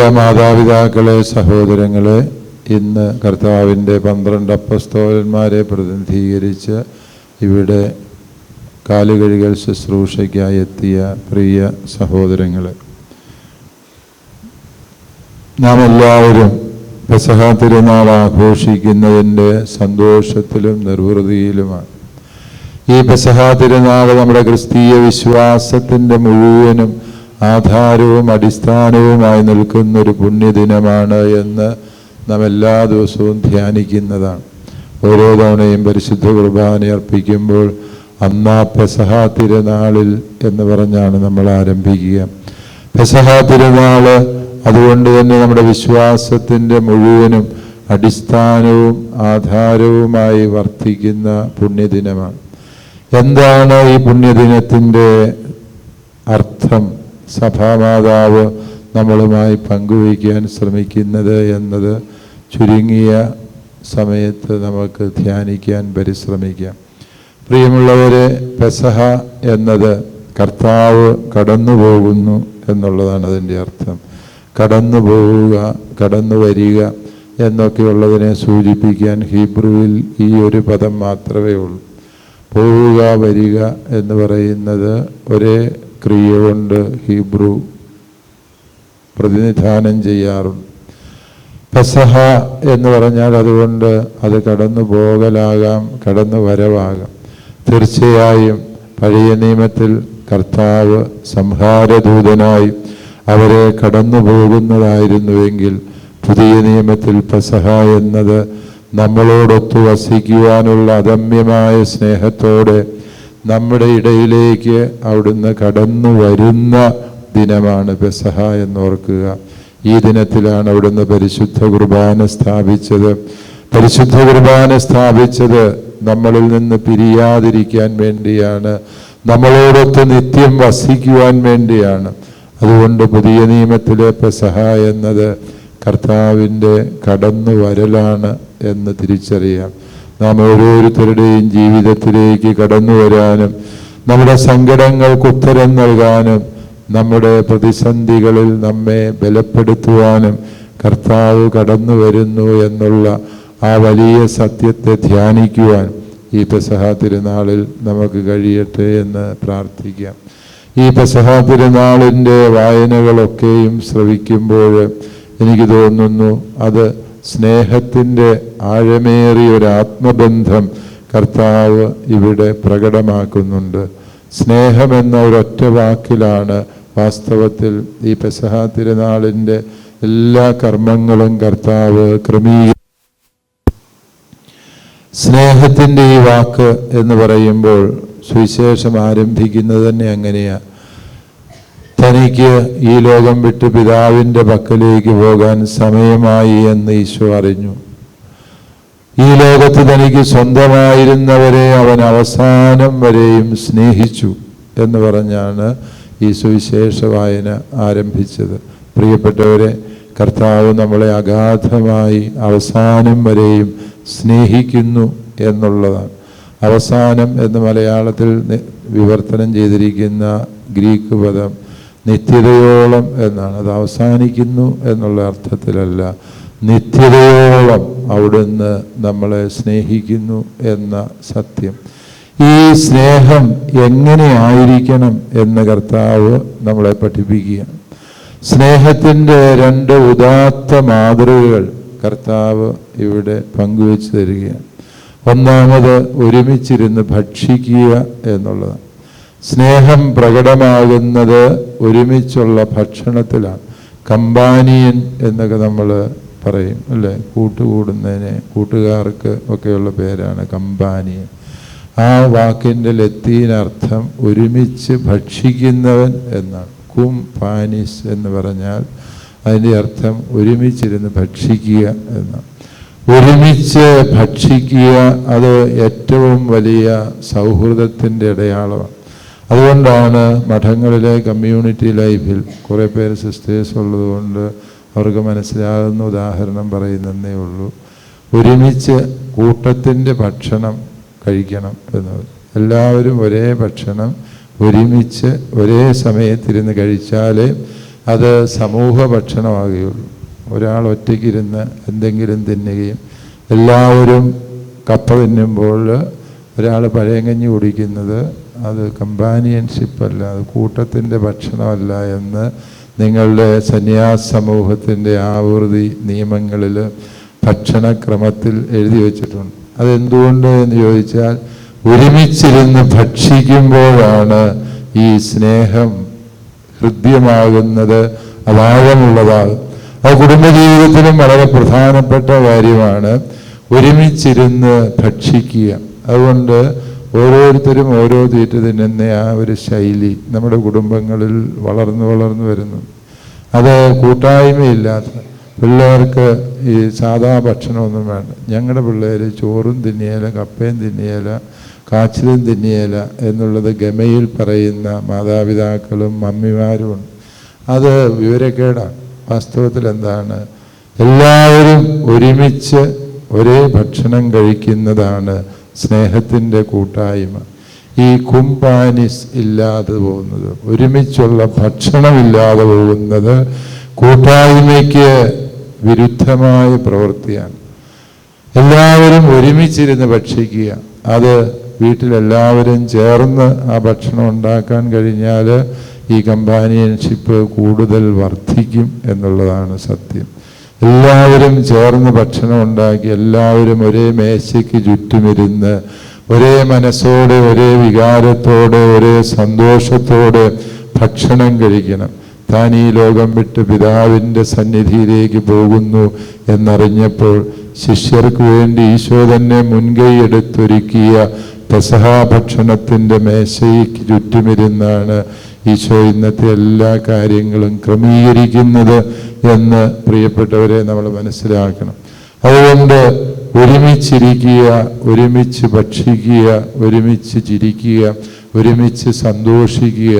പ്രിയ മാതാപിതാക്കളെ സഹോദരങ്ങളെ ഇന്ന് കർത്താവിന്റെ പന്ത്രണ്ട് അപ്പസ്തോലന്മാരെ പ്രതിനിധീകരിച്ച് ഇവിടെ കാലുകഴുകൽ ശുശ്രൂഷയ്ക്കായി എത്തിയ പ്രിയ സഹോദരങ്ങളെ. നാം എല്ലാവരും പെസഹ തിരുനാൾ ആഘോഷിക്കുന്നതിന്റെ സന്തോഷത്തിലും നിർവൃതിയിലുമാണ്. ഈ പെസഹ തിരുനാൾ നമ്മുടെ ക്രിസ്തീയ വിശ്വാസത്തിന്റെ മുഴുവനും ആധാരവും അടിസ്ഥാനവുമായി നിൽക്കുന്ന ഒരു പുണ്യദിനമാണ് എന്ന് നാം എല്ലാ ദിവസവും ധ്യാനിക്കുന്നതാണ്. ഓരോ തവണയും പരിശുദ്ധ കുർബാന അർപ്പിക്കുമ്പോൾ അന്നാ പെസഹ തിരുനാളിൽ എന്ന് പറഞ്ഞാണ് നമ്മൾ ആരംഭിക്കുക. പെസഹ തിരുനാൾ അതുകൊണ്ട് തന്നെ നമ്മുടെ വിശ്വാസത്തിന്റെ മുഴുവനും അടിസ്ഥാനവും ആധാരവുമായി വർത്തിക്കുന്ന പുണ്യദിനമാണ്. എന്താണ് ഈ പുണ്യദിനത്തിന്റെ അർത്ഥം? സഭാമാതാവ് നമ്മളുമായി പങ്കുവയ്ക്കാൻ ശ്രമിക്കുന്നത് എന്നത് ചുരുങ്ങിയ സമയത്ത് നമുക്ക് ധ്യാനിക്കാൻ പരിശ്രമിക്കാം. പ്രിയമുള്ളവരെ പെസഹ എന്നത് കർത്താവ് കടന്നു പോകുന്നു എന്നുള്ളതാണ് അതിന്റെ അർത്ഥം. കടന്നു പോവുക കടന്നു വരിക എന്നൊക്കെയുള്ളതിനെ സൂചിപ്പിക്കാൻ ഹീബ്രുവിൽ ഈ ഒരു പദം മാത്രമേ ഉള്ളൂ. പോവുക വരിക എന്ന് പറയുന്നത് ഒരേ ക്രിയ കൊണ്ട് ഹീബ്രു പ്രതിനിധാനം ചെയ്യാറുണ്ട്. പെസഹ എന്ന് പറഞ്ഞാൽ അതുകൊണ്ട് അത് കടന്നു പോകലാകാം കടന്നു വരവാകാം. തീർച്ചയായും പഴയ നിയമത്തിൽ കർത്താവ് സംഹാരദൂതനായി അവരെ കടന്നു പോകുന്നതായിരുന്നുവെങ്കിൽ പുതിയ നിയമത്തിൽ പെസഹ എന്നത് നമ്മളോടൊത്തു വസിക്കുവാനുള്ള അദമ്യമായ സ്നേഹത്തോടെ നമ്മുടെ ഇടയിലേക്ക് അവിടുന്ന് കടന്നു വരുന്ന ദിനമാണ് പെസഹ എന്നോർക്കുക. ഈ ദിനത്തിലാണ് അവിടുന്ന് പരിശുദ്ധ കുർബാന സ്ഥാപിച്ചത്. പരിശുദ്ധ കുർബാന സ്ഥാപിച്ചത് നമ്മളിൽ നിന്ന് പിരിയാതിരിക്കാൻ വേണ്ടിയാണ്. നമ്മളോടൊത്ത് നിത്യം വസിക്കുവാൻ വേണ്ടിയാണ്. അതുകൊണ്ട് പുതിയ നിയമത്തിലെ പെസഹ എന്നത് കർത്താവിന്റെ കടന്നു വരലാണ് എന്ന് തിരിച്ചറിയാം. നാം ഓരോരുത്തരുടെയും ജീവിതത്തിലേക്ക് കടന്നു വരാനും നമ്മുടെ സങ്കടങ്ങൾക്ക് ഉത്തരം നൽകാനും നമ്മുടെ പ്രതിസന്ധികളിൽ നമ്മെ ബലപ്പെടുത്തുവാനും കർത്താവ് കടന്നു വരുന്നു എന്നുള്ള ആ വലിയ സത്യത്തെ ധ്യാനിക്കുവാൻ ഈ പെസഹ തിരുനാളിൽ നമുക്ക് കഴിയട്ടെ എന്ന് പ്രാർത്ഥിക്കാം. ഈ പെസഹ തിരുനാളിന്റെ വായനകളൊക്കെയും ശ്രവിക്കുമ്പോൾ എനിക്ക് തോന്നുന്നു അത് സ്നേഹത്തിന്റെ ആഴമേറിയ ഒരു ആത്മബന്ധം കർത്താവ് ഇവിടെ പ്രകടമാക്കുന്നുണ്ട്. സ്നേഹം സ്നേഹമെന്ന ഒരൊറ്റ വാക്കിലാണ് വാസ്തവത്തിൽ ഈ പെസഹ തിരുനാളിന്റെ എല്ലാ കർമ്മങ്ങളും കർത്താവ് ക്രമീക സ്നേഹത്തിന്റെ ഈ വാക്ക് എന്ന് പറയുമ്പോൾ സുവിശേഷം ആരംഭിക്കുന്നത് തന്നെ അങ്ങനെയാണ് തനിക്ക് ഈ ലോകം വിട്ട് പിതാവിന്റെ പക്കലേക്ക് പോകാൻ സമയമായി എന്ന് ഈശോ അറിഞ്ഞു. ഈ ലോകത്ത് തനിക്ക് സ്വന്തമായിരുന്നവരെ അവൻ അവസാനം വരെയും സ്നേഹിച്ചു എന്ന് പറഞ്ഞാണ് ഈ സുവിശേഷ വായന ആരംഭിച്ചത്. പ്രിയപ്പെട്ടവരെ കർത്താവ് നമ്മളെ അഗാധമായി അവസാനം വരെയും സ്നേഹിക്കുന്നു എന്നുള്ളതാണ്. അവസാനം എന്ന് മലയാളത്തിൽ വിവർത്തനം ചെയ്തിരിക്കുന്ന ഗ്രീക്ക് പദം നിത്യതയോളം എന്നാണ്. അത് അവസാനിക്കുന്നു എന്നുള്ള അർത്ഥത്തിലല്ല. നിത്യതയോളം അവിടുന്ന് നമ്മളെ സ്നേഹിക്കുന്നു എന്ന സത്യം. ഈ സ്നേഹം എങ്ങനെയായിരിക്കണം എന്ന് കർത്താവ് നമ്മളെ പഠിപ്പിക്കുകയാണ് സ്നേഹത്തിന്റെ രണ്ട് ഉദാത്ത മാതൃകകൾ കർത്താവ് ഇവിടെ പങ്കുവെച്ച് തരികയാണ്. ഒന്നാമത് ഒരുമിച്ചിരുന്ന് ഭക്ഷിക്കുക എന്നുള്ളതാണ്. സ്നേഹം പ്രകടമാകുന്നത് ഒരുമിച്ചുള്ള ഭക്ഷണത്തിലാണ്. കമ്പാനിയൻ എന്നൊക്കെ നമ്മൾ പറയും അല്ലേ? കൂട്ടുകൂടുന്നതിന് കൂട്ടുകാർക്ക് ഒക്കെയുള്ള പേരാണ് കമ്പാനിയൻ. ആ വാക്കിന്റെ ലത്തീനർത്ഥം ഒരുമിച്ച് ഭക്ഷിക്കുന്നവൻ എന്നാണ്. കും പാനിസ് എന്ന് പറഞ്ഞാൽ അതിന്റെ അർത്ഥം ഒരുമിച്ചിരുന്ന് ഭക്ഷിക്കുക എന്നാണ്. ഒരുമിച്ച് ഭക്ഷിക്കുക അത് ഏറ്റവും വലിയ സൗഹൃദത്തിന്റെ അടയാളമാണ് അതുകൊണ്ടാണ് മഠങ്ങളിലെ കമ്മ്യൂണിറ്റി ലൈഫിൽ കുറേ പേര് സിസ്റ്റേഴ്സ് ഉള്ളതുകൊണ്ട് അവർക്ക് മനസ്സിലാകുന്ന ഉദാഹരണം പറയുന്നതേ ഉള്ളൂ. ഒരുമിച്ച് കൂട്ടത്തിന്റെ ഭക്ഷണം കഴിക്കണം എന്ന്. എല്ലാവരും ഒരേ ഭക്ഷണം ഒരുമിച്ച് ഒരേ സമയത്തിരുന്ന് കഴിച്ചാലേ അത് സമൂഹ ഭക്ഷണമാകുകയുള്ളൂ. ഒരാൾ ഒറ്റയ്ക്കിരുന്ന് എന്തെങ്കിലും തിന്നുകയും എല്ലാവരും കപ്പ തിന്നുമ്പോൾ ഒരാൾ പഴയങ്കഞ്ഞി കുടിക്കുന്നത് അത് കമ്പാനിയൻഷിപ്പ് അല്ല അത് കൂട്ടത്തിന്റെ ഭക്ഷണമല്ല എന്ന് നിങ്ങളുടെ സന്യാസ സമൂഹത്തിന്റെ ആവൃതി നിയമങ്ങളിൽ ഭക്ഷണക്രമത്തിൽ എഴുതി വച്ചിട്ടുണ്ട്. അതെന്തുകൊണ്ട് എന്ന് ചോദിച്ചാൽ ഒരുമിച്ചിരുന്ന് ഭക്ഷിക്കുമ്പോഴാണ് ഈ സ്നേഹം ഹൃദ്യമാകുന്നത് അപാഴമുള്ളതാകും അത് കുടുംബജീവിതത്തിലും വളരെ പ്രധാനപ്പെട്ട കാര്യമാണ് ഒരുമിച്ചിരുന്ന് ഭക്ഷിക്കുക. അതുകൊണ്ട് ഓരോരുത്തരും ഓരോ തീറ്റ തിന്നുന്ന ആ ഒരു ശൈലി നമ്മുടെ കുടുംബങ്ങളിൽ വളർന്നു വളർന്നു വരുന്നു. അത് കൂട്ടായ്മയില്ലാത്ത പിള്ളേർക്ക് ഈ സാധാ ഭക്ഷണമൊന്നും വേണ്ട. ഞങ്ങളുടെ പിള്ളേർ ചോറും തിന്നിയേല കപ്പയും തിന്നിയേല കാച്ചിലും തിന്നിയേല എന്നുള്ളത് ഗമയിൽ പറയുന്ന മാതാപിതാക്കളും മമ്മിമാരും അത് വിവരക്കേടാണ് വാസ്തവത്തിൽ എന്താണ് എല്ലാവരും ഒരുമിച്ച് ഒരേ ഭക്ഷണം കഴിക്കുന്നതാണ് സ്നേഹത്തിന്റെ കൂട്ടായ്മ. ഈ കുംപാനിസ് ഇല്ലാതെ പോകുന്നത് ഒരുമിച്ചുള്ള ഭക്ഷണമില്ലാതെ പോകുന്നത് കൂട്ടായ്മയ്ക്ക് വിരുദ്ധമായ പ്രവൃത്തിയാണ്. എല്ലാവരും ഒരുമിച്ചിരുന്ന് ഭക്ഷിക്കുക. അത് വീട്ടിലെല്ലാവരും ചേർന്ന് ആ ഭക്ഷണം ഉണ്ടാക്കാൻ കഴിഞ്ഞാൽ ഈ കമ്പാനിയൻഷിപ്പ് കൂടുതൽ വർദ്ധിക്കും എന്നുള്ളതാണ് സത്യം. എല്ലാവരും ചേർന്ന് ഭക്ഷണം ഉണ്ടാക്കി എല്ലാവരും ഒരേ മേശയ്ക്ക് ചുറ്റുമിരുന്ന് ഒരേ മനസ്സോടെ ഒരേ വികാരത്തോടെ ഒരേ സന്തോഷത്തോടെ ഭക്ഷണം കഴിക്കണം. താൻ ഈ ലോകം വിട്ട് പിതാവിന്റെ സന്നിധിയിലേക്ക് പോകുന്നു എന്നറിഞ്ഞപ്പോൾ ശിഷ്യർക്ക് വേണ്ടി ഈശോ തന്നെ മുൻകൈ എടുത്തൊരുക്കിയ പെസഹ ഭക്ഷണത്തിന്റെ മേശയ്ക്ക് ചുറ്റുമിരുന്നാണ് ഈശോ ഇന്നത്തെ എല്ലാ കാര്യങ്ങളും ക്രമീകരിക്കുന്നത് എന്ന് പ്രിയപ്പെട്ടവരെ നമ്മൾ മനസ്സിലാക്കണം. അതുകൊണ്ട് ഒരുമിച്ചിരിക്കുക ഒരുമിച്ച് ഭക്ഷിക്കുക ഒരുമിച്ച് ചിരിക്കുക ഒരുമിച്ച് സന്തോഷിക്കുക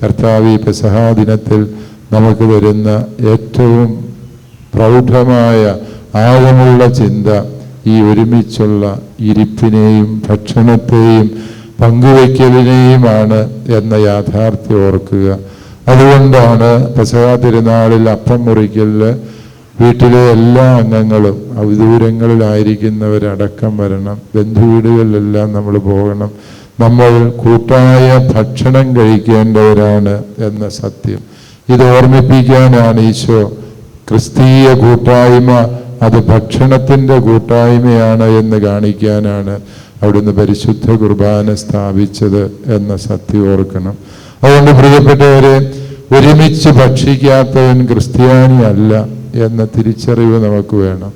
കർത്താവ് ഈ പെസഹാ ദിനത്തിൽ നമുക്ക് വരുന്ന ഏറ്റവും പ്രൗഢമായ ആഴമുള്ള ചിന്ത ഈ ഒരുമിച്ചുള്ള ഇരിപ്പിനെയും ഭക്ഷണത്തെയും പങ്കുവയ്ക്കലിനെയുമാണ് എന്ന യാഥാർത്ഥ്യം ഓർക്കുക. അതുകൊണ്ടാണ് പെസഹാ തിരുനാളിൽ അപ്പം മുറിക്കലിൽ വീട്ടിലെ എല്ലാ അംഗങ്ങളും വിദൂരങ്ങളിലായിരിക്കുന്നവരടക്കം വരണം. ബന്ധുവീടുകളിലെല്ലാം നമ്മൾ പോകണം. നമ്മൾ കൂട്ടായ ഭക്ഷണം കഴിക്കേണ്ടവരാണ് എന്ന സത്യം. ഇത് ഓർമ്മിപ്പിക്കാനാണ് ഈശോ. ക്രിസ്തീയ കൂട്ടായ്മ അത് ഭക്ഷണത്തിന്റെ കൂട്ടായ്മയാണ് എന്ന് കാണിക്കാനാണ്. അവിടുന്ന് പരിശുദ്ധ കുർബാന സ്ഥാപിച്ചത് എന്ന സത്യം ഓർക്കണം. അതുകൊണ്ട് പ്രിയപ്പെട്ടവരെ ഒരുമിച്ച് ഭക്ഷിക്കാത്തവൻ ക്രിസ്ത്യാനി അല്ല എന്ന തിരിച്ചറിവ് നമുക്ക് വേണം.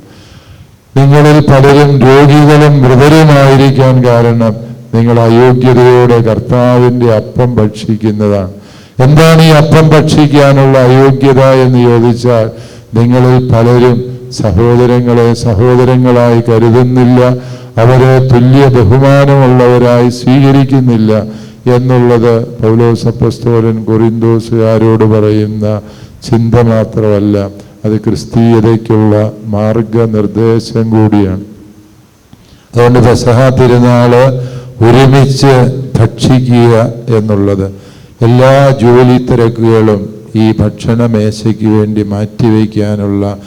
നിങ്ങളിൽ പലരും രോഗികളും മൃതരുമായിരിക്കാൻ കാരണം നിങ്ങൾ അയോഗ്യതയോടെ കർത്താവിന്റെ അപ്പം ഭക്ഷിക്കുന്നതാണ്. എന്താണ് ഈ അപ്പം ഭക്ഷിക്കാനുള്ള അയോഗ്യത എന്ന് ചോദിച്ചാൽ നിങ്ങളിൽ പലരും സഹോദരങ്ങളെ സഹോദരങ്ങളായി കരുതുന്നില്ല അവരെ തുല്യ ബഹുമാനമുള്ളവരായി സ്വീകരിക്കുന്നില്ല എന്നുള്ളത് പൗലോസപ്പസ്തോലൻ കൊറിന്തോസുകാരോട് പറയുന്ന ചിന്ത മാത്രമല്ല അത് ക്രിസ്തീയതയ്ക്കുള്ള മാർഗനിർദ്ദേശം കൂടിയാണ്. അതുകൊണ്ട് പെസഹ തിരുനാൾ ഒരുമിച്ച് ഭക്ഷിക്കുക എന്നുള്ളത്. എല്ലാ ജോലി തിരക്കുകളും ഈ ഭക്ഷണമേശയ്ക്ക് വേണ്ടി മാറ്റിവെക്കാനുള്ള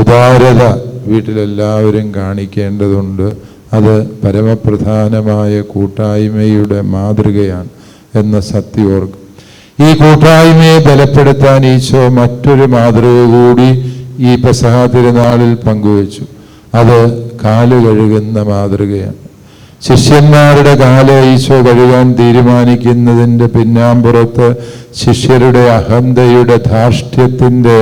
ഉദാരത വീട്ടിലെല്ലാവരും കാണിക്കേണ്ടതുണ്ട്. അത് പരമപ്രധാനമായ കൂട്ടായ്മയുടെ മാതൃകയാണ് എന്ന സത്യം ഈ കൂട്ടായ്മയെ ബലപ്പെടുത്താൻ ഈശോ മറ്റൊരു മാതൃക കൂടി ഈ പെസഹ തിരുനാളിൽ പങ്കുവച്ചു. അത് കാലുകഴുകുന്ന മാതൃകയാണ്. ശിഷ്യന്മാരുടെ കാല ഈശോ കഴുകാൻ തീരുമാനിക്കുന്നതിന്റെ പിന്നാമ്പുറത്ത് ശിഷ്യരുടെ അഹന്തയുടെ ധാർഷ്ട്യത്തിന്റെ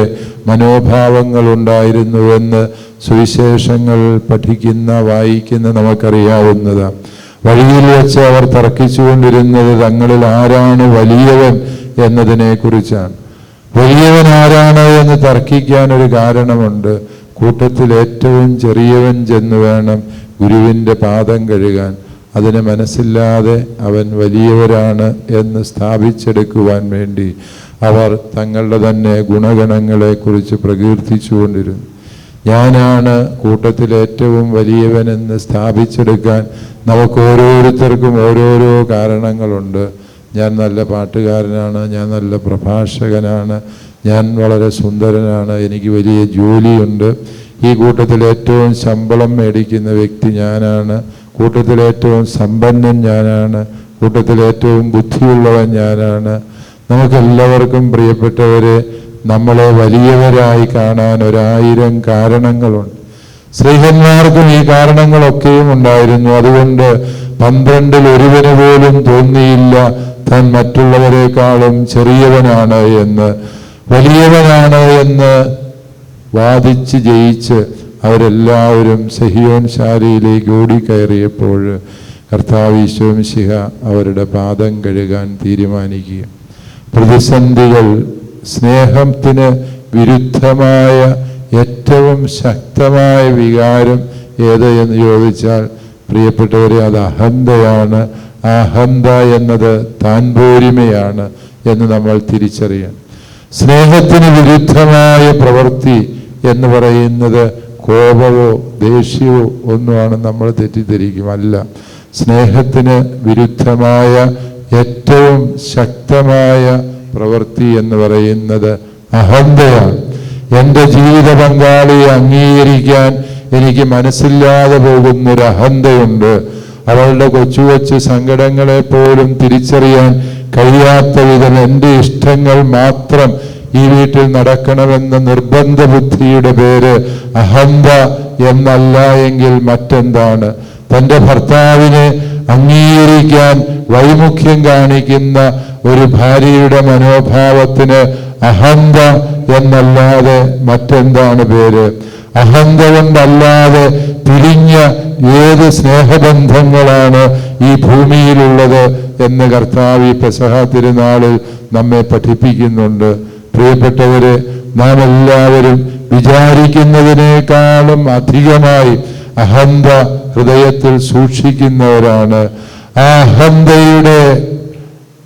മനോഭാവങ്ങൾ ഉണ്ടായിരുന്നുവെന്ന് സുവിശേഷങ്ങൾ പഠിക്കുന്ന വായിക്കുന്ന നമുക്കറിയാവുന്നതാണ്. വഴിയിൽ വെച്ച് അവർ തർക്കിച്ചുകൊണ്ടിരുന്നത് തങ്ങളിൽ ആരാണ് വലിയവൻ എന്നതിനെ കുറിച്ചാണ് വലിയവൻ ആരാണ് എന്ന് തർക്കിക്കാൻ ഒരു കാരണമുണ്ട്. കൂട്ടത്തിൽ ഏറ്റവും ചെറിയവൻ ചെന്ന് വേണം ഗുരുവിന്റെ പാദം കഴുകാൻ അതിന് മനസ്സില്ലാതെ അവൻ വലിയവരാണ് എന്ന് സ്ഥാപിച്ചെടുക്കുവാൻ വേണ്ടി അവർ തങ്ങളുടെ തന്നെ ഗുണഗണങ്ങളെക്കുറിച്ച് പ്രകീർത്തിച്ചുകൊണ്ടിരുന്നു. ഞാനാണ് കൂട്ടത്തിൽ ഏറ്റവും വലിയവനെന്ന് സ്ഥാപിച്ചെടുക്കാൻ നമുക്ക് ഓരോരുത്തർക്കും ഓരോരോ കാരണങ്ങളുണ്ട്. ഞാൻ നല്ല പാട്ടുകാരനാണ് ഞാൻ നല്ല പ്രഭാഷകനാണ് ഞാൻ വളരെ സുന്ദരനാണ് എനിക്ക് വലിയ ജോലിയുണ്ട്. ഈ കൂട്ടത്തിൽ ഏറ്റവും ശമ്പളം മേടിക്കുന്ന വ്യക്തി ഞാനാണ്. കൂട്ടത്തിൽ ഏറ്റവും സമ്പന്നൻ ഞാനാണ്. കൂട്ടത്തിൽ ഏറ്റവും ബുദ്ധിയുള്ളവൻ ഞാനാണ്. നമുക്കെല്ലാവർക്കും പ്രിയപ്പെട്ടവരെ നമ്മളെ വലിയവരായി കാണാൻ ഒരായിരം കാരണങ്ങളുണ്ട്. സ്ത്രീഹന്മാർക്കും ഈ കാരണങ്ങളൊക്കെയും ഉണ്ടായിരുന്നു. അതുകൊണ്ട് പന്ത്രണ്ടിൽ ഒരുവന് പോലും തോന്നിയില്ല താൻ മറ്റുള്ളവരെക്കാളും ചെറിയവനാണ് എന്ന്. വലിയവനാണ് എന്ന് വാദിച്ച് ജയിച്ച് അവരെല്ലാവരും സഹിയോൻ ശാലയിലേക്ക് ഓടിക്കയറിയപ്പോൾ കർത്താവ് ഈശോമിശിഹ അവരുടെ പാദം കഴുകാൻ തീരുമാനിക്കുക പ്രതിസന്ധികൾ സ്നേഹത്തിന് വിരുദ്ധമായ ഏറ്റവും ശക്തമായ വികാരം ഏത് എന്ന് ചോദിച്ചാൽ പ്രിയപ്പെട്ടവരെ അത് അഹന്തയാണ്. അഹന്ത എന്നത് താൻ പോരിമയാണ് എന്ന് നമ്മൾ തിരിച്ചറിയണം സ്നേഹത്തിന് വിരുദ്ധമായ പ്രവൃത്തി എന്ന് പറയുന്നത് കോപമോ ദേഷ്യമോ ഒന്നുമാണ് നമ്മൾ തെറ്റിദ്ധരിക്കുമല്ല. സ്നേഹത്തിന് വിരുദ്ധമായ ഏറ്റവും ശക്തമായ പ്രവൃത്തി എന്ന് പറയുന്നത് അഹന്തയാണ്. എന്റെ ജീവിത പങ്കാളിയെ അംഗീകരിക്കാൻ എനിക്ക് മനസ്സില്ലാതെ പോകുന്നൊരു അഹന്തയുണ്ട് അവളുടെ കൊച്ചു കൊച്ചു സങ്കടങ്ങളെ പോലും തിരിച്ചറിയാൻ കഴിയാത്ത വിധം എന്റെ ഇഷ്ടങ്ങൾ മാത്രം ഈ വീട്ടിൽ നടക്കണമെന്ന നിർബന്ധ ബുദ്ധിയുടെ പേര് അഹന്ത എന്നല്ല എങ്കിൽ മറ്റെന്താണ്? തന്റെ ഭർത്താവിനെ അംഗീകരിക്കാൻ വൈമുഖ്യം കാണിക്കുന്ന ഒരു ഭാര്യയുടെ മനോഭാവത്തിന് അഹന്ത എന്നല്ലാതെ മറ്റെന്താണ് പേര്? അഹന്ത കൊണ്ടല്ലാതെ പിരിഞ്ഞ ഏത് സ്നേഹബന്ധങ്ങളാണ് ഈ ഭൂമിയിലുള്ളത് എന്ന് കർത്താവ് ഈ പെസഹ തിരുനാളിൽ നമ്മെ പഠിപ്പിക്കുന്നുണ്ട്. പ്രിയപ്പെട്ടവരെ നാം എല്ലാവരും വിചാരിക്കുന്നതിനേക്കാളും അധികമായി അഹന്ത ഹൃദയത്തിൽ സൂക്ഷിക്കുന്നവരാണ്. ആ അഹന്തയുടെ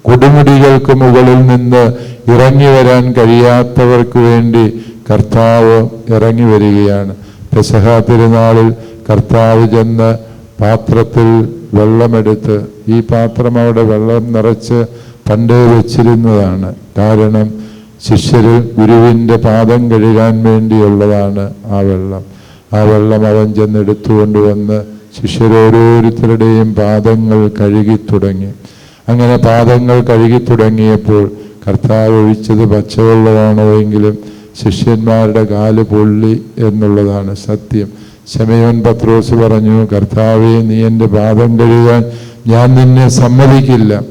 കൊടുമുടികൾക്ക് മുകളിൽ നിന്ന് ഇറങ്ങി വരാൻ കഴിയാത്തവർക്ക് വേണ്ടി കർത്താവ് ഇറങ്ങി വരികയാണ്. പെസഹ തിരുനാളിൽ കർത്താവ് ചെന്ന് പാത്രത്തിൽ വെള്ളമെടുത്ത് ഈ പാത്രം അവിടെ വെള്ളം നിറച്ച് പണ്ടേ വെച്ചിരുന്നതാണ്. കാരണം ശിഷ്യരിൽ ഗുരുവിന്റെ പാദം കഴുകാൻ വേണ്ടിയുള്ളതാണ് ആ വെള്ളം. ആ വെള്ളം അവൻ ചെന്ന് എടുത്തുകൊണ്ടുവന്ന് ശിഷ്യരോരോരുത്തരുടെയും പാദങ്ങൾ കഴുകി തുടങ്ങി. അങ്ങനെ പാദങ്ങൾ കഴുകി തുടങ്ങിയപ്പോൾ കർത്താവ് ഒഴിച്ചത് പച്ചവെള്ളമാണോ എങ്കിലും ശിഷ്യന്മാരുടെ കാൽ പൊള്ളി എന്നുള്ളതാണ് സത്യം. ശമയോൻ പത്രോസ് പറഞ്ഞു കർത്താവെ നീ എന്റെ പാദം കഴുകാൻ ഞാൻ നിന്നെ സമ്മതിക്കില്ല.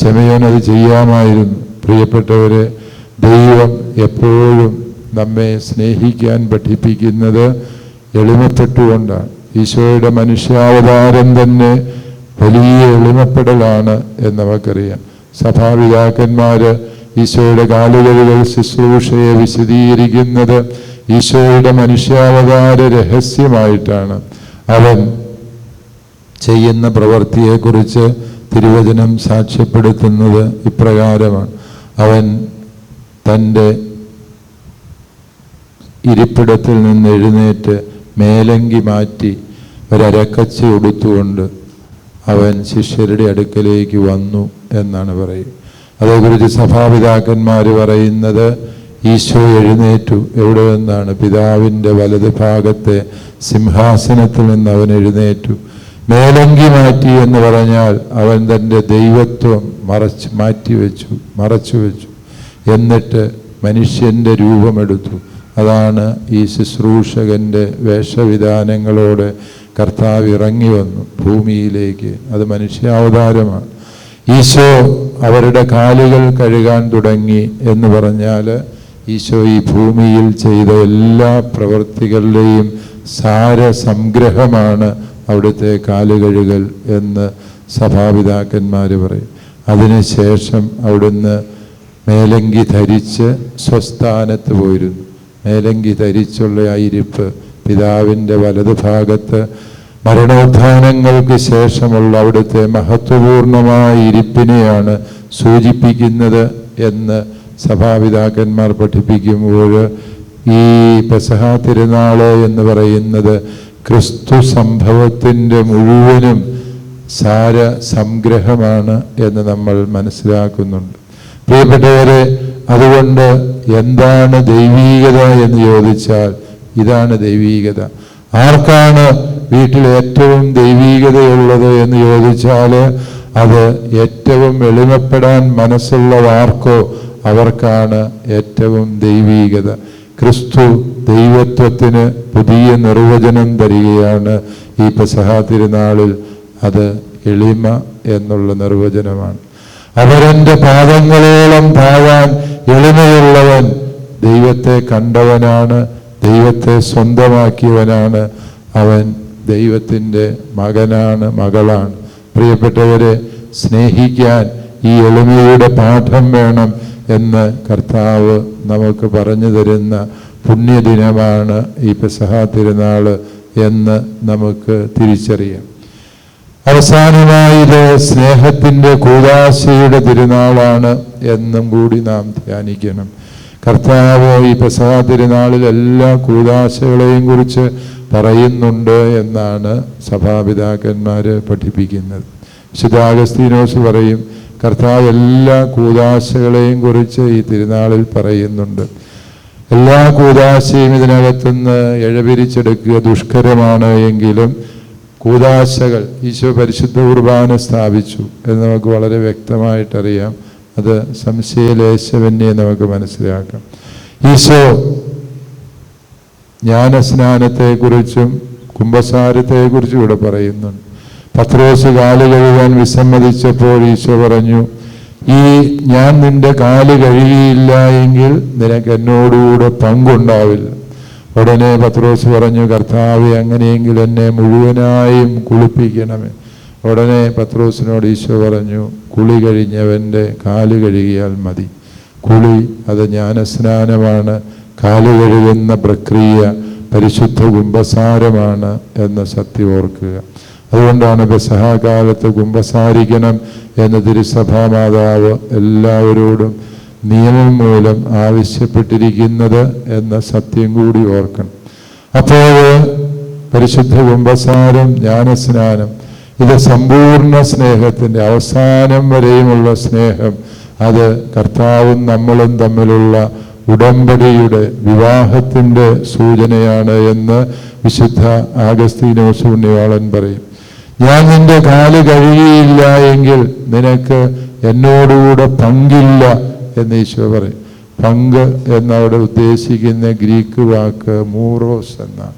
ശമയോൻ അത് ചെയ്യാമായിരുന്നു. പ്രിയപ്പെട്ടവരെ ദൈവം എപ്പോഴും നമ്മെ സ്നേഹിക്കാൻ പഠിപ്പിക്കുന്നത് എളിമപ്പെട്ടുകൊണ്ടാണ്. ഈശോയുടെ മനുഷ്യാവതാരം തന്നെ വലിയ എളിമപ്പെടലാണ് എന്ന് നമുക്കറിയാം സഭാപിതാക്കന്മാർ ഈശോയുടെ കാലുകളിൽ ശുശ്രൂഷയെ വിശദീകരിക്കുന്നത് ഈശോയുടെ മനുഷ്യാവതാര രഹസ്യമായിട്ടാണ്. അവൻ ചെയ്യുന്ന പ്രവൃത്തിയെക്കുറിച്ച് തിരുവചനം സാക്ഷ്യപ്പെടുത്തുന്നത് ഇപ്രകാരമാണ്. അവൻ തന്റെ ഇരിപ്പിടത്തിൽ നിന്ന് എഴുന്നേറ്റ് മേലങ്കി മാറ്റി ഒരരക്കച്ച ഉടുത്തുകൊണ്ട് അവൻ ശിഷ്യരുടെ അടുക്കലേക്ക് വന്നു എന്നാണ് പറയുക. അതേക്കുറിച്ച് സഭാപിതാക്കന്മാർ പറയുന്നത് ഈശോ എഴുന്നേറ്റു. എവിടെ നിന്നാണ് പിതാവിന്റെ വലത് ഭാഗത്തെ സിംഹാസനത്തിൽ നിന്ന് അവൻ എഴുന്നേറ്റു. മേലങ്കി മാറ്റി എന്ന് പറഞ്ഞാൽ അവൻ തന്റെ ദൈവത്വം മറച്ച് മാറ്റി വെച്ചു മറച്ചു വെച്ചു എന്നിട്ട് മനുഷ്യന്റെ രൂപമെടുത്തു. അതാണ് ഈ ശുശ്രൂഷകന്റെ വേഷവിധാനങ്ങളോടെ കർത്താവ് ഇറങ്ങി വന്നു ഭൂമിയിലേക്ക്. അത് മനുഷ്യാവതാരമാണ് ഈശോ അവരുടെ കാലുകൾ കഴുകാൻ തുടങ്ങി എന്ന് പറഞ്ഞാൽ ഈശോ ഈ ഭൂമിയിൽ ചെയ്ത എല്ലാ പ്രവൃത്തികളുടെയും സാരസംഗ്രഹമാണ് അവിടുത്തെ കാലുകഴുകൽ എന്ന് സഭാപിതാക്കന്മാർ പറയും. അതിനുശേഷം അവിടുന്ന് മേലങ്കി ധരിച്ച് സ്വസ്ഥാനത്ത് പോയിരുന്നു. മേലങ്കി ധരിച്ചുള്ള ആ ഇരിപ്പ് പിതാവിന്റെ വലതുഭാഗത്ത് മരണോത്ഥാനങ്ങൾക്ക് ശേഷമുള്ള അവിടുത്തെ മഹത്വപൂർണമായ ഇരിപ്പിനെയാണ് സൂചിപ്പിക്കുന്നത് എന്ന് സഭാപിതാക്കന്മാർ പഠിപ്പിക്കുമ്പോൾ ഈ പെസഹ തിരുനാൾ എന്ന് പറയുന്നത് ക്രിസ്തു സംഭവത്തിന്റെ മുഴുവനും സാര സംഗ്രഹമാണ് എന്ന് നമ്മൾ മനസ്സിലാക്കുന്നുണ്ട്. പ്രിയപ്പെട്ടവരെ അതുകൊണ്ട് എന്താണ് ദൈവീകത എന്ന് ചോദിച്ചാൽ ഇതാണ് ദൈവീകത. ആർക്കാണ് വീട്ടിൽ ഏറ്റവും ദൈവീകതയുള്ളത് എന്ന് ചോദിച്ചാൽ അത് ഏറ്റവും എളിമപ്പെടാൻ മനസ്സുള്ളവർക്കോ അവർക്കാണ് ഏറ്റവും ദൈവീകത. ക്രിസ്തു ദൈവത്വത്തിന് പുതിയ നിർവചനം തരികയാണ് ഈ പെസഹാ തിരുനാളിൽ. അത് എളിമ എന്നുള്ള നിർവചനമാണ്. അവരെന്റെ പാദങ്ങളോളം താഴാൻ എളിമയുള്ളവൻ ദൈവത്തെ കണ്ടവനാണ് ദൈവത്തെ സ്വന്തമാക്കിയവനാണ്. അവൻ ദൈവത്തിന്റെ മകനാണ് മകളാണ്. പ്രിയപ്പെട്ടവരെ സ്നേഹിക്കാൻ ഈ എളിമയുടെ പാഠം വേണം എന്ന് കർത്താവ് നമുക്ക് പറഞ്ഞു തരുന്ന പുണ്യദിനമാണ് ഈ പെസഹ തിരുനാൾ എന്ന് നമുക്ക് തിരിച്ചറിയാം. അവസാനമായി സ്നേഹത്തിന്റെ കൂതാശയുടെ തിരുനാളാണ് എന്നും കൂടി നാം ധ്യാനിക്കണം. കർത്താവ് ഈ പെസഹ തിരുനാളിൽ എല്ലാ കൂതാശകളെയും കുറിച്ച് പറയുന്നുണ്ട് എന്നാണ് സഭാപിതാക്കന്മാർ പഠിപ്പിക്കുന്നത്. വിശുദ്ധ അഗസ്തീനോസ് പറയും കർത്താവ് എല്ലാ കൂതാശകളെയും കുറിച്ച് ഈ തിരുനാളിൽ പറയുന്നുണ്ട്. എല്ലാ കൂതാശയും ഇതിനകത്തുനിന്ന് എഴപിരിച്ചെടുക്കുക ദുഷ്കരമാണ് എങ്കിലും കൂതാശകൾ ഈശോ പരിശുദ്ധ കുർബാന സ്ഥാപിച്ചു എന്ന് നമുക്ക് വളരെ വ്യക്തമായിട്ടറിയാം. അത് സംശയലേശവന്യെ നമുക്ക് മനസ്സിലാക്കാം. ഈശോ ജ്ഞാനസ്നാനത്തെക്കുറിച്ചും കുംഭസാരത്തെക്കുറിച്ചും ഇവിടെ പറയുന്നുണ്ട്. പത്രോസ് കാൽ കഴുകാൻ വിസമ്മതിച്ചപ്പോൾ ഈശോ പറഞ്ഞു ഈ ഞാൻ നിന്റെ കാൽ കഴുകിയില്ല എങ്കിൽ നിനക്ക് എന്നോടുകൂടെ പങ്കുണ്ടാവില്ല. ഉടനെ പത്രോസ് പറഞ്ഞു കർത്താവ് അങ്ങനെയെങ്കിൽ എന്നെ മുഴുവനായും കുളിപ്പിക്കണമേ. ഉടനെ പത്രോസിനോട് ഈശോ പറഞ്ഞു കുളി കഴിഞ്ഞവന്റെ കാൽ കഴുകിയാൽ മതി. കുളി അത് ജ്ഞാനസ്നാനമാണ്. കാൽ കഴുകുന്ന പ്രക്രിയ പരിശുദ്ധ കുംഭസാരമാണ് എന്ന സത്യം ഓർക്കുക. അതുകൊണ്ടാണ് സഹാകാലത്ത് കുംഭസാരിക്കണം എന്ന് തിരുസഭാ മാതാവ് എല്ലാവരോടും നിയമം മൂലം ആവശ്യപ്പെട്ടിരിക്കുന്നത് എന്ന സത്യം കൂടി ഓർക്കണം. അപ്പോൾ പരിശുദ്ധ കുംഭസാരം ജ്ഞാനസ്നാനം ഇത് സമ്പൂർണ സ്നേഹത്തിന്റെ അവസാനം വരെയുമുള്ള സ്നേഹം അത് കർത്താവും നമ്മളും തമ്മിലുള്ള ഉടമ്പടിയുടെ വിവാഹത്തിന്റെ സൂചനയാണ് എന്ന് വിശുദ്ധ ആഗസ്തീനോസ് ഉണ്ണിവാളൻ പറയും. ഞാൻ നിന്റെ കാൽ കഴുകിയില്ല എങ്കിൽ നിനക്ക് എന്നോടുകൂടെ പങ്കില്ല എന്ന് ഈശോ പറയും. പങ്ക് എന്നവിടെ ഉദ്ദേശിക്കുന്ന ഗ്രീക്ക് വാക്ക് മൂറോസ് എന്ന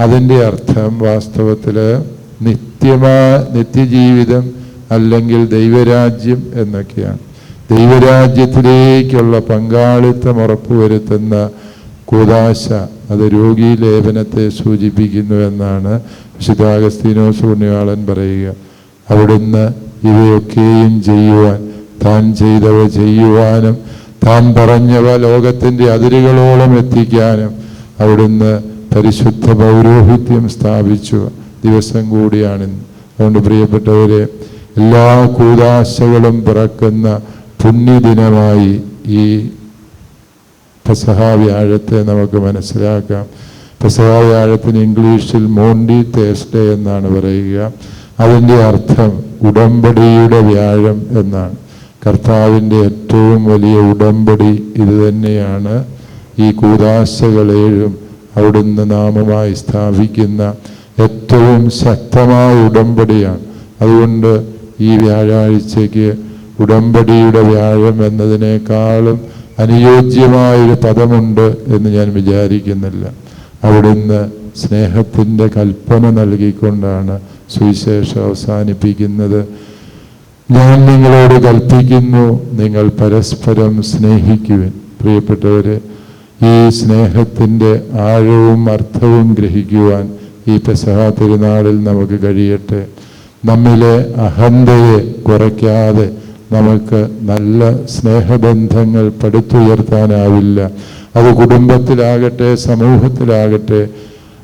അതിന്റെ അർത്ഥം വാസ്തവത്തിൽ നിത്യമായ നിത്യജീവിതം അല്ലെങ്കിൽ ദൈവരാജ്യം എന്നൊക്കെയാണ്. ദൈവരാജ്യത്തിലേക്കുള്ള പങ്കാളിത്തം ഉറപ്പുവരുത്തുന്ന കൂതാശ അത് രോഗി ലേപനത്തെ സൂചിപ്പിക്കുന്നു എന്നാണ് വിശുദ്ധാഗസ്തീനോസ് പുണ്യാളൻ പറയുക. അവിടുന്ന് ഇവയൊക്കെയും ചെയ്യുവാൻ താൻ ചെയ്തവ ചെയ്യുവാനും താൻ പറഞ്ഞവ ലോകത്തിന്റെ അതിരുകളോളം എത്തിക്കാനും അവിടുന്ന് പരിശുദ്ധ പൗരോഹിത്യം സ്ഥാപിച്ചു. ദിവസം കൂടിയാണ്. അതുകൊണ്ട് പ്രിയപ്പെട്ടവരെ എല്ലാ കൂതാശകളും പിറക്കുന്ന പുണ്യദിനമായി ഈ പെസഹ വ്യാഴത്തെ നമുക്ക് മനസ്സിലാക്കാം. പെസഹ വ്യാഴത്തിന് ഇംഗ്ലീഷിൽ മോണ്ടി തേസ്ഡേ എന്നാണ് പറയുക. അതിന്റെ അർത്ഥം ഉടമ്പടിയുടെ വ്യാഴം എന്നാണ്. കർത്താവിന്റെ ഏറ്റവും വലിയ ഉടമ്പടി ഇത് തന്നെയാണ്. ഈ കൂതാശകളേഴും അവിടുന്ന് നാമമായി സ്ഥാപിക്കുന്ന ഏറ്റവും ശക്തമായ ഉടമ്പടിയാണ്. അതുകൊണ്ട് ഈ വ്യാഴാഴ്ചയ്ക്ക് ഉടമ്പടിയുടെ വ്യാഴം എന്നതിനേക്കാളും അനുയോജ്യമായൊരു പദമുണ്ട് എന്ന് ഞാൻ വിചാരിക്കുന്നില്ല. അവിടുന്ന് സ്നേഹത്തിന്റെ കൽപ്പന നൽകിക്കൊണ്ടാണ് സുവിശേഷം അവസാനിപ്പിക്കുന്നത്. ഞാൻ നിങ്ങളോട് കൽപ്പിക്കുന്നു നിങ്ങൾ പരസ്പരം സ്നേഹിക്കുവിൻ. പ്രിയപ്പെട്ടവരെ ഈ സ്നേഹത്തിന്റെ ആഴവും അർത്ഥവും ഗ്രഹിക്കുവാൻ ഈ പെസഹ തിരുനാളിൽ നമുക്ക് കഴിയട്ടെ. നമ്മിലെ അഹന്തയെ കുറയ്ക്കാതെ നമുക്ക് നല്ല സ്നേഹബന്ധങ്ങൾ പടുത്തുയർത്താനാവില്ല. അത് കുടുംബത്തിലാകട്ടെ സമൂഹത്തിലാകട്ടെ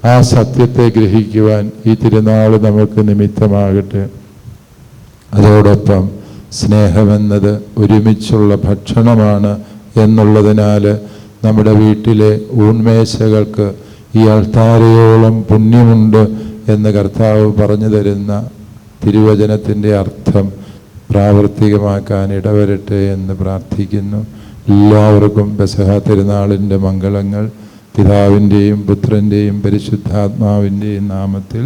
ആ സത്യത്തെ ഗ്രഹിക്കുവാൻ ഈ തിരുനാൾ നമുക്ക് നിമിത്തമാകട്ടെ. അതോടൊപ്പം സ്നേഹമെന്നത് ഒരുമിച്ചുള്ള ഭക്ഷണമാണ് എന്നുള്ളതിനാൽ നമ്മുടെ വീട്ടിലെ ഊൺമേശകൾക്ക് ഈ അൾത്താരയോളം പുണ്യമുണ്ട് എന്ന് കർത്താവ് പറഞ്ഞു തരുന്ന തിരുവചനത്തിന്റെ അർത്ഥം പ്രാവർത്തികമാക്കാൻ ഇടവരട്ടെ എന്ന് പ്രാർത്ഥിക്കുന്നു. എല്ലാവർക്കും ബസഹ തിരുനാളിന്റെ മംഗളങ്ങൾ. പിതാവിന്റെയും പുത്രന്റെയും പരിശുദ്ധാത്മാവിന്റെയും നാമത്തിൽ